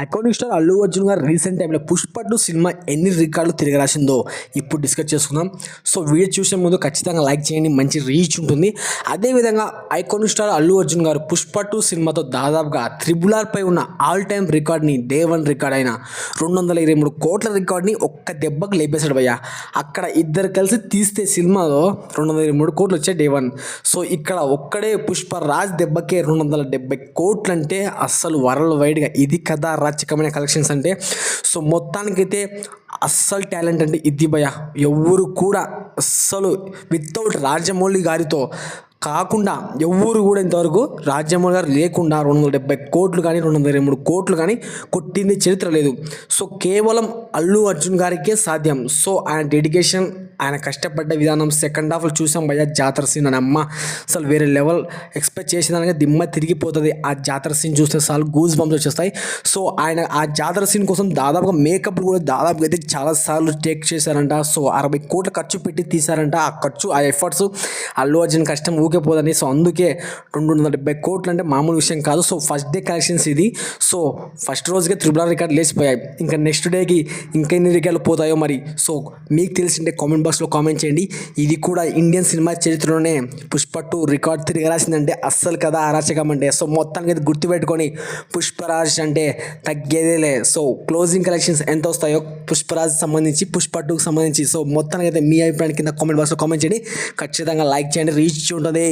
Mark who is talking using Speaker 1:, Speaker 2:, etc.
Speaker 1: Iconic star Allu Arjun గారు recent టైంలో Pushpa two cinema ఎన్ని రికార్డులు తిరగరాసిందో ఇప్పుడు డిస్కస్ చేసుకుందాం. సో వీడియో చూసే ముందు ఖచ్చితంగా లైక్ చేయండి మంచి రీచ్ ఉంటుంది. అదేవిధంగా ఐకానిక్ స్టార్ అల్లు అర్జున్ గారు పుష్ప టూ సినిమాతో దాదాపుగా త్రిబుల్ ఆర్పై ఉన్న ఆల్ టైమ్ రికార్డ్ని డే వన్ రికార్డ్ అయిన రెండు వందల ఇరవై మూడు కోట్ల రికార్డ్ని ఒక్క దెబ్బకు లేపేశాడు భయ్య. అక్కడ ఇద్దరు కలిసి తీస్తే సినిమాలో రెండు వందల ఇరవై మూడు కోట్లు వచ్చాయి డే వన్. సో ఇక్కడ ఒక్కడే పుష్ప రాజ్ దెబ్బకే రెండు వందల డెబ్బై కోట్లు అంటే అస్సలు వరల్డ్ వైడ్గా ఇది కదా రాచకమైన కలెక్షన్స్ అంటే సో మొత్తానికైతే అస్సలు టాలెంట్ అంటే ఇది భయ ఎవరు కూడా అస్సలు వితౌట్ రాజమౌళి గారితో కాకుండా ఎవరు కూడా ఇంతవరకు రాజ్యమౌళి గారు లేకుండా రెండు వందల డెబ్బై కోట్లు కానీ రెండు వందల ఇరవై మూడు కోట్లు కానీ కొట్టింది చరిత్ర లేదు. సో కేవలం అల్లు అర్జున్ గారికే సాధ్యం. సో ఆయన డెడికేషన్ ఆయన కష్టపడ్డ విధానం సెకండ్ హాఫ్లో చూసాం భయ జాతర సీన్ అని. అమ్మ అసలు వేరే లెవెల్ ఎక్స్పెక్ట్ చేసేదానికి దిమ్మ తిరిగిపోతుంది. ఆ జాతర సీన్ చూస్తే చాలు గూజ్ బంప్స్ వచ్చేస్తాయి. సో ఆయన ఆ జాతర సీన్ కోసం దాదాపుగా మేకప్ కూడా దాదాపుగా అయితే చాలా సార్లు టేక్ చేశారంట. సో అరవై కోట్ల ఖర్చు పెట్టి తీశారంట. ఆ ఖర్చు ఆ ఎఫర్ట్స్ అల్లు అర్జున్ కష్టం ఊకేపోదని సో అందుకే రెండు వందల డెబ్బై కోట్లు అంటే మామూలు విషయం కాదు. సో ఫస్ట్ డే కలెక్షన్స్ ఇది. సో ఫస్ట్ రోజుకే త్రిబుల్ రికార్డ్ లేచిపోయాయి. ఇంకా నెక్స్ట్ డేకి ఇంకా ఎన్ని రికార్డులు పోతాయో మరి. సో మీకు తెలిసింటే కామెంట్ బాక్స్లో కామెంట్ చేయండి. ఇది కూడా ఇండియన్ సినిమా చరిత్రలోనే పుష్ప టూ రికార్డ్ తిరగరాసిందంటే అస్సలు కదా అరాచకం అంటే. సో మొత్తానికి అయితే గుర్తుపెట్టుకొని పుష్పరాజ్ అంటే తగ్గేదేలే. సో క్లోజింగ్ కలెక్షన్స్ ఎంత వస్తాయో పుష్పరాజ్ సంబంధించి పుష్ప టూకి సంబంధించి. సో మొత్తానికి అయితే మీ అభిప్రాయం కింద కామెంట్ బాక్స్లో కామెంట్ చేయండి. ఖచ్చితంగా లైక్ చేయండి. రీచ్ ఉంటుంది.